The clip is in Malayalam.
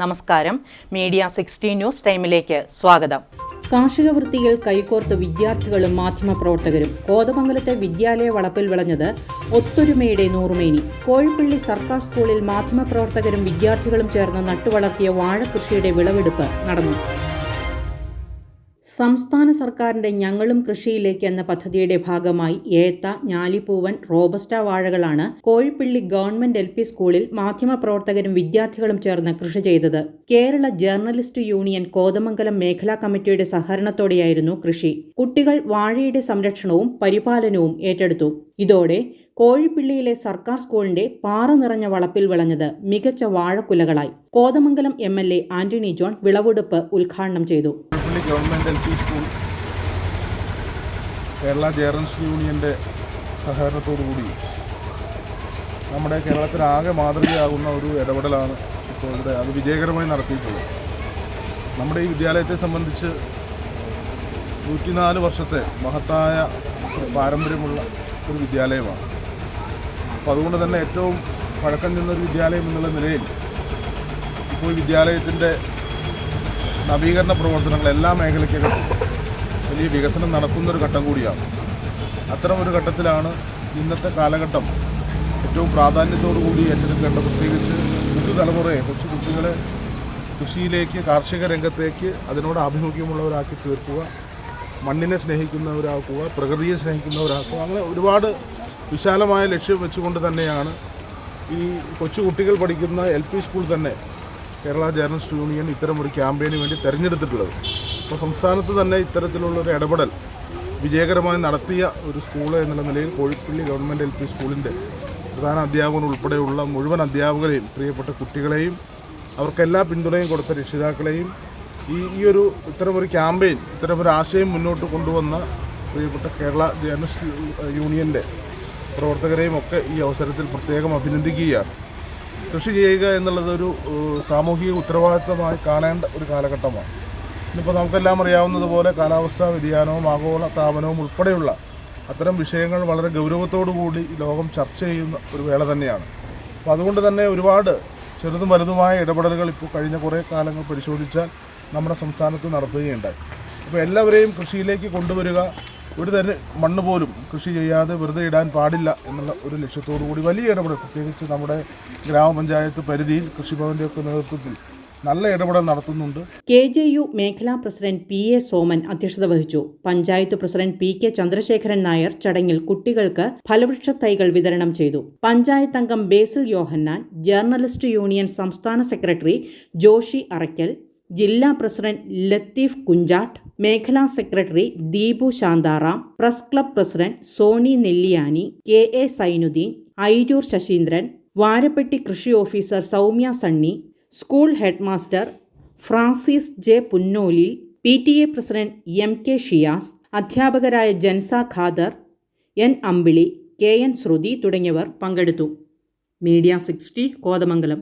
നമസ്കാരം. മീഡിയ സിക്സ്റ്റി ന്യൂസ് ടൈമിലേക്ക് സ്വാഗതം. കാർഷിക വൃത്തിയിൽ കൈകോർത്ത് വിദ്യാർത്ഥികളും മാധ്യമപ്രവർത്തകരും കോതമംഗലത്തെ വിദ്യാലയ വളപ്പിൽ വിളഞ്ഞത് ഒത്തൊരുമയുടെ നൂറുമേനി. കോഴിപ്പള്ളി സർക്കാർ സ്കൂളിൽ മാധ്യമപ്രവർത്തകരും വിദ്യാർത്ഥികളും ചേർന്ന് നട്ടുവളർത്തിയ വാഴകൃഷിയുടെ വിളവെടുപ്പ് നടന്നു. സംസ്ഥാന സർക്കാരിന്റെ ഞങ്ങളും കൃഷിയിലേക്ക് എന്ന പദ്ധതിയുടെ ഭാഗമായി ഏത്ത ഞാലിപ്പൂവൻ റോബസ്റ്റ വാഴകളാണ് കോഴിപ്പള്ളി ഗവൺമെന്റ് എൽ പി സ്കൂളിൽ മാധ്യമപ്രവർത്തകരും വിദ്യാർത്ഥികളും ചേർന്ന് കൃഷി ചെയ്തത്. കേരള ജേർണലിസ്റ്റ് യൂണിയൻ കോതമംഗലം മേഖലാ കമ്മിറ്റിയുടെ സഹകരണത്തോടെയായിരുന്നു കൃഷി. കുട്ടികൾ വാഴയുടെ സംരക്ഷണവും പരിപാലനവും ഏറ്റെടുത്തു. ഇതോടെ കോഴിപ്പിള്ളിയിലെ സർക്കാർ സ്കൂളിന്റെ പാറ നിറഞ്ഞ വളപ്പിൽ വിളഞ്ഞത് മികച്ച വാഴക്കുലകളായി. Kothamangalam M L A Antony John വിളവെടുപ്പ് ഉദ്ഘാടനം ചെയ്തു. പുള്ളി government L P school Kerala journalist യൂണിയന്റെ സഹകരണത്തോടു കൂടി നമ്മുടെ കേരളത്തിനാകെ മാതൃകയാകുന്ന ഒരു ഇടപെടലാണ് ഇപ്പോൾ ഇവിടെ അത് വിജയകരമായി നടത്തിയിട്ടുള്ളത്. നമ്മുടെ ഈ വിദ്യാലയത്തെ സംബന്ധിച്ച് നൂറ്റിനാല് വർഷത്തെ മഹത്തായ പാരമ്പര്യമുള്ള ഒരു വിദ്യാലയമാണ്. അപ്പോൾ അതുകൊണ്ട് തന്നെ ഏറ്റവും പഴക്കം ചെന്നൊരു വിദ്യാലയം എന്നുള്ള നിലയിൽ ഇപ്പോൾ വിദ്യാലയത്തിന്റെ നവീകരണ പ്രവർത്തനങ്ങൾ എല്ലാ മേഖലയ്ക്കും വലിയ വികസനം നടത്തുന്നൊരു ഘട്ടം കൂടിയാണ്. അത്തരം ഒരു ഘട്ടത്തിലാണ് ഇന്നത്തെ കാലഘട്ടം ഏറ്റവും പ്രാധാന്യത്തോടു കൂടി ഏറ്റെടുക്കേണ്ട പ്രത്യേകിച്ച് പുതുതലമുറയെ കൊച്ചു കുട്ടികളെ കൃഷിയിലേക്ക് കാർഷിക രംഗത്തേക്ക് അതിനോട് ആഭിമുഖ്യമുള്ളവരാക്കി തീർക്കുക മണ്ണിനെ സ്നേഹിക്കുന്നവരാക്കുക പ്രകൃതിയെ സ്നേഹിക്കുന്നവരാക്കുക അങ്ങനെ ഒരുപാട് വിശാലമായ ലക്ഷ്യം വെച്ചുകൊണ്ട് തന്നെയാണ് ഈ കൊച്ചു കുട്ടികൾ പഠിക്കുന്ന എൽ പി സ്കൂൾ തന്നെ കേരള ജേർണലിസ്റ്റ് യൂണിയൻ ഇത്തരം ഒരു ക്യാമ്പയിന് വേണ്ടി തിരഞ്ഞെടുത്തിട്ടുള്ളത്. അപ്പോൾ സംസ്ഥാനത്ത് തന്നെ ഇത്തരത്തിലുള്ള ഒരു ഇടപെടൽ വിജയകരമായി നടത്തിയ ഒരു സ്കൂൾ എന്നുള്ള നിലയിൽ കോഴിപ്പള്ളി ഗവൺമെന്റ് എൽ പി സ്കൂളിന്റെ പ്രധാന അധ്യാപകൻ ഉൾപ്പെടെയുള്ള മുഴുവൻ അധ്യാപകരെയും പ്രിയപ്പെട്ട കുട്ടികളെയും അവർക്കെല്ലാ പിന്തുണയും കൊടുത്ത രക്ഷിതാക്കളെയും ഈ ഈ ഒരു ഇത്തരമൊരു ക്യാമ്പയിൻ ഇത്തരമൊരു ആശയം മുന്നോട്ട് കൊണ്ടുവന്ന പ്രിയപ്പെട്ട കേരള ജേർണലിസ്റ്റ് യൂണിയന്റെ പ്രവർത്തകരെയും ഒക്കെ ഈ അവസരത്തിൽ പ്രത്യേകം അഭിനന്ദിക്കുകയാണ്. കൃഷി ചെയ്യുക എന്നുള്ളത് ഒരു സാമൂഹിക ഉത്തരവാദിത്തമായി കാണേണ്ട ഒരു കാലഘട്ടമാണ്. ഇന്നിപ്പോൾ നമുക്കെല്ലാം അറിയാവുന്നതുപോലെ കാലാവസ്ഥാ വ്യതിയാനവും ആഗോള താപനവും ഉൾപ്പെടെയുള്ള അത്തരം വിഷയങ്ങൾ വളരെ ഗൗരവത്തോടു കൂടി ലോകം ചർച്ച ചെയ്യുന്ന ഒരു വേള തന്നെയാണ്. അപ്പോൾ അതുകൊണ്ട് തന്നെ ഒരുപാട് ചെറുതും വലുതുമായ ഇടപെടലുകൾ ഇപ്പോൾ കഴിഞ്ഞ കുറേ കാലങ്ങൾ പരിശോധിച്ചാൽ നമ്മുടെ സംസ്ഥാനത്ത് നടത്തുകയുണ്ടായി. അപ്പോൾ എല്ലാവരെയും കൃഷിയിലേക്ക് കൊണ്ടുവരിക ഒരു തന്നെ മണ്ണ് പോലും കൃഷി ചെയ്യാതെ വെറുതെ ഇടാൻ പാടില്ല എന്നുള്ള ഒരു ലക്ഷ്യത്തോടു കൂടി വലിയ ഇടപെടൽ പ്രത്യേകിച്ച് നമ്മുടെ ഗ്രാമപഞ്ചായത്ത് പരിധിയിൽ കൃഷിഭവന്റെ ഒക്കെ നേതൃത്വത്തിൽ നല്ല ഇടപെടൽ നടത്തുന്നുണ്ട്. കെ ജെ യു മേഖലാ പ്രസിഡന്റ് പി എ സോമൻ അധ്യക്ഷത വഹിച്ചു. Panchayat president P K Chandrasekharan Nair ചടങ്ങിൽ കുട്ടികൾക്ക് ഫലവൃക്ഷ തൈകൾ വിതരണം ചെയ്തു. പഞ്ചായത്ത് അംഗം ബേസിൽ യോഹന്നാൻ ജേർണലിസ്റ്റ് യൂണിയൻ സംസ്ഥാന സെക്രട്ടറി ജോഷി അറയ്ക്കൽ ജില്ലാ പ്രസിഡന്റ് ലത്തീഫ് കുഞ്ചാട്ട് മേഖലാ secretary Deepu Shantharam press club president Sony Nelliyani K A Sainudheen Airoor Sasheendran Varappetty കൃഷി officer Soumya Sunny school headmaster Francis J Punnoli P T A president M K Shiyas അധ്യാപകരായ Jansa Khader N Ambili K N Sruthi തുടങ്ങിയവർ പങ്കെടുത്തു. Media sixty Kothamangalam.